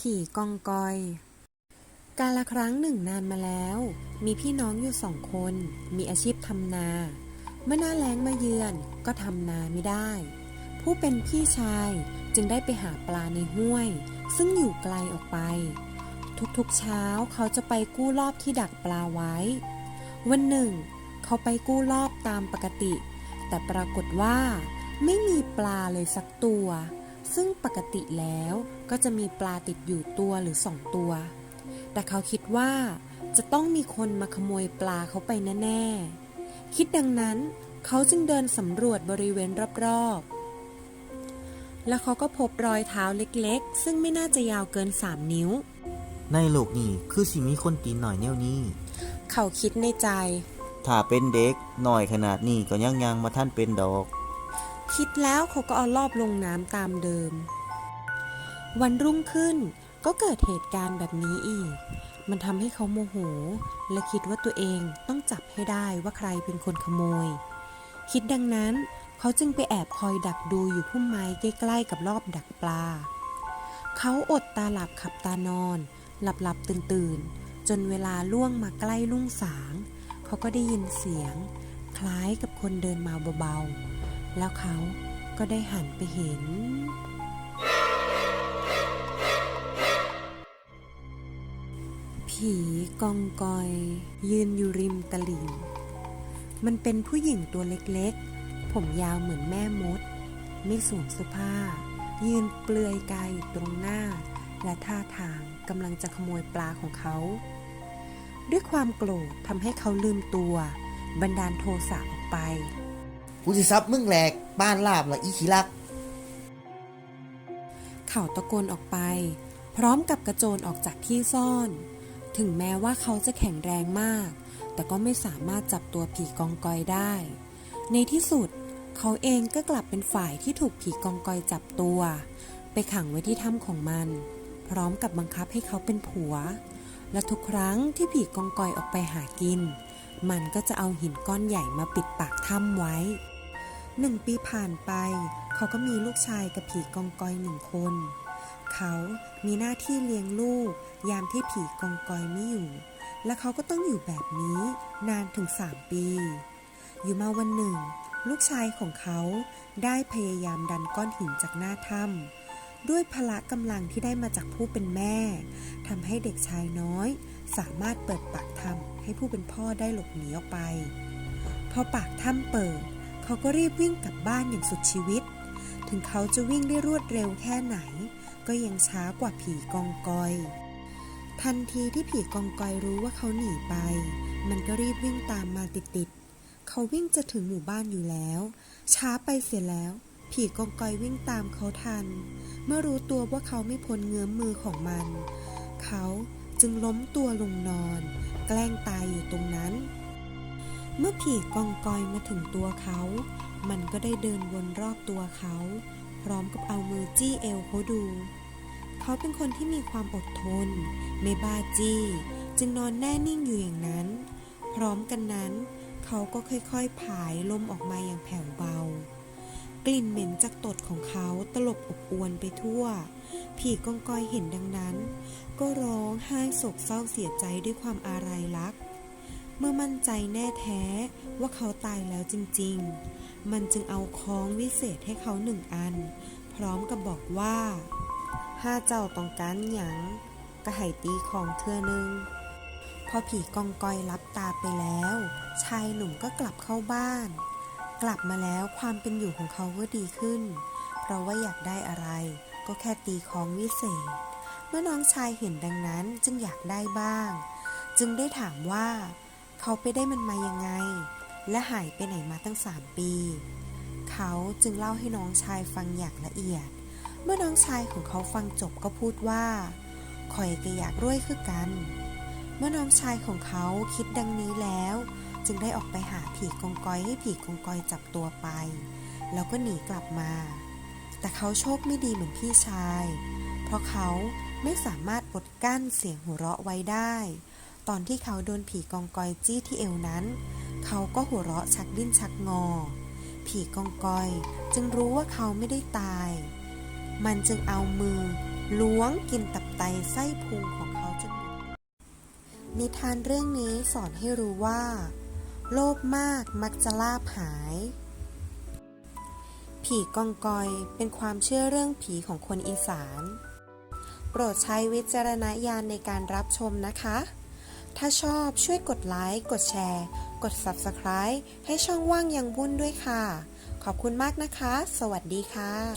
ผีกองกอย กาละครั้งหนึ่งนานมาแล้ว มีพี่น้องอยู่สองคน มีอาชีพทำนา เมื่อหน้าแล้งมาเยือนก็ทำนาไม่ได้ ผู้เป็นพี่ชายจึงได้ไปหาปลาในห้วย ซึ่งอยู่ไกลออกไป ทุกๆเช้าเขาจะไปกู้รอบที่ดักปลาไว้ วันหนึ่ง เขาไปกู้รอบตามปกติ แต่ปรากฏว่าไม่มีปลาเลยสักตัว ซึ่งปกติแล้วก็จะมีปลาติดอยู่ตัวหรือสองตัว แต่เขาคิดว่าจะต้องมีคนมาขโมยปลาเขาไปแน่ๆ คิดดังนั้นเขาจึงเดินสำรวจบริเวณรอบๆ แล้วเขาก็พบรอยเท้าเล็กๆ ซึ่งไม่น่าจะยาวเกิน3นิ้ว ในโลกนี้คือสิมีคนตีนหน่อยแนวนี้ เขาคิดในใจ ถ้าเป็นเด็กหน่อยขนาดนี้ก็ยังยังมาท่านเป็นดอก คิดแล้วเขาก็เอารอบลงน้ำตามเดิม วันรุ่งขึ้นก็เกิดเหตุการณ์แบบนี้อีก มันทำให้เขาโมโห และคิดว่าตัวเองต้องจับให้ได้ว่าใครเป็นคนขโมย คิดดังนั้นเขาจึงไปแอบคอยดักดูอยู่พุ่มไม้ใกล้ๆกับรอบดักปลา เขาอดตาหลับขับตานอน หลับหลับตื่นตื่นๆจนเวลาล่วงมาใกล้ลุ่งสาง เขาก็ได้ยินเสียง คล้ายกับคนเดินมาเบาๆ แล้วเขาก็ได้หันไปเห็น ผีกองกอย ยืนอยู่ริมตลิ่ง มันเป็นผู้หญิงตัวเล็กๆ ผมยาวเหมือนแม่มด ไม่สวมเสื้อผ้า ยืนเปลือยกายอยู่ตรงหน้า และท่าทางกำลังจะขโมยปลาของเขา ด้วยความโกรธทำให้เขาลืมตัว บันดาลโทสะออกไป กูสิซับมึงแหลกบ้านลาบละอีขี้รัก เขาตะโกนออกไป พร้อมกับกระโจนออกจากที่ซ่อน ถึงแม้ว่าเขาจะแข็งแรงมาก แต่ก็ไม่สามารถจับตัวผีกองกอยได้ ในที่สุดเขาเองก็กลับเป็นฝ่ายที่ถูกผีกองกอยจับตัว ไปขังไว้ที่ถ้ำของมัน พร้อมกับบังคับให้เขาเป็นผัว และทุกครั้งที่ผีกองกอยออกไปหากิน มันก็จะเอาหินก้อนใหญ่มาปิดปากถ้ำไว้ หนึ่งปีผ่านไป เขาก็มีลูกชายกับผีกองกอยหนึ่งคน เขามีหน้าที่เลี้ยงลูก ยามที่ผีกองกอยไม่อยู่ และเขาก็ต้องอยู่แบบนี้นานถึงสามปี อยู่มาวันหนึ่ง ลูกชายของเขาได้พยายามดันก้อนหินจากหน้าถ้ำด้วยพละกำลังที่ได้มาจากผู้เป็นแม่ทำให้เด็กชายน้อย สามารถเปิดปากถ้ำให้ผู้เป็นพ่อได้หลบหนีออกไป พอปากถ้ำเปิด เขาก็รีบวิ่งกลับบ้านอย่างสุดชีวิต ถึงเขาจะวิ่งได้รวดเร็วแค่ไหน ก็ยังช้ากว่าผีกองกอย ทันทีที่ผีกองกอยรู้ว่าเขาหนีไป มันก็รีบวิ่งตามมาติดๆ เขาวิ่งจะถึงหมู่บ้านอยู่แล้ว ช้าไปเสียแล้ว ผีกองกอยวิ่งตามเขาทัน เมื่อรู้ตัวว่าเขาไม่พ้นเงื้อมมือของมัน เขาจึงล้มตัวลงนอน แกล้งตายอยู่ตรงนั้น เมื่อผีกองกอยมาถึงตัวเขา มันก็ได้เดินวนรอบตัวเขา พร้อมกับเอามือจี้เอวเขาดู เขาเป็นคนที่มีความอดทน ไม่บ้าจี้ จึงนอนแน่นิ่งอยู่อย่างนั้น พร้อมกันนั้น เขาก็ค่อยๆ ผายลมออกมาอย่างแผ่วเบา กลิ่นเหม็นจากตดของเขาตลบอบอวนไปทั่ว ผีกองกอยเห็นดังนั้น ก็ร้องไห้โศกเศร้าเสียใจด้วยความอาลัยรัก เมื่อมั่นใจแน่แท้ว่าเขาตายแล้วจริงๆ มันจึงเอาค้องวิเศษให้เขาหนึ่งอัน พร้อมกับบอกว่าห้าเจ้าต้องการหยังก็ให้ตีของเทื่อนึงพอผีกองกอยรับตาไปแล้ว ชายหนุ่มก็กลับเข้าบ้าน กลับมาแล้วความเป็นอยู่ของเขาก็ดีขึ้น เพราะว่าอยากได้อะไร ก็แค่ตีของวิเศษ เมื่อน้องชายเห็นดังนั้นจึงอยากได้บ้าง จึงได้ถามว่า เขาไปได้มันมายังไง และหายไปไหนมาตั้งสามปี เขาจึงเล่าให้น้องชายฟังอย่างละเอียด เมื่อน้องชายของเขาฟังจบก็พูดว่าคอยก็อยากรวยคือกัน เมื่อน้องชายของเขาคิดดังนี้แล้ว จึงได้ออกไปหาผีกองกอยให้ผีกองกอยจับตัวไป แล้วก็หนีกลับมา แต่เขาโชคไม่ดีเหมือนพี่ชาย เพราะเขาไม่สามารถอดกั้นเสียงหัวเราะไว้ได้ ตอนที่เขาโดนผีกองกอยจี้ที่เอวนั้น เขาก็หัวเราะชักดิ้นชักงอ ผีกองกอยจึงรู้ว่าเขาไม่ได้ตาย มันจึงเอามือล้วงกินตับไตไส้พุงของเขาจนหมดนิทานเรื่องนี้สอนให้รู้ว่า โลภมากมักจะลาบหาย ผีกองกอยเป็นความเชื่อเรื่องผีของคนอีสาน โปรดใช้วิจารณญาณในการรับชมนะคะ ถ้าชอบช่วยกดไลค์ กดแชร์ กด Subscribe ให้ช่องว่างยังวุ่นด้วยค่ะ ขอบคุณมากนะคะ สวัสดีค่ะ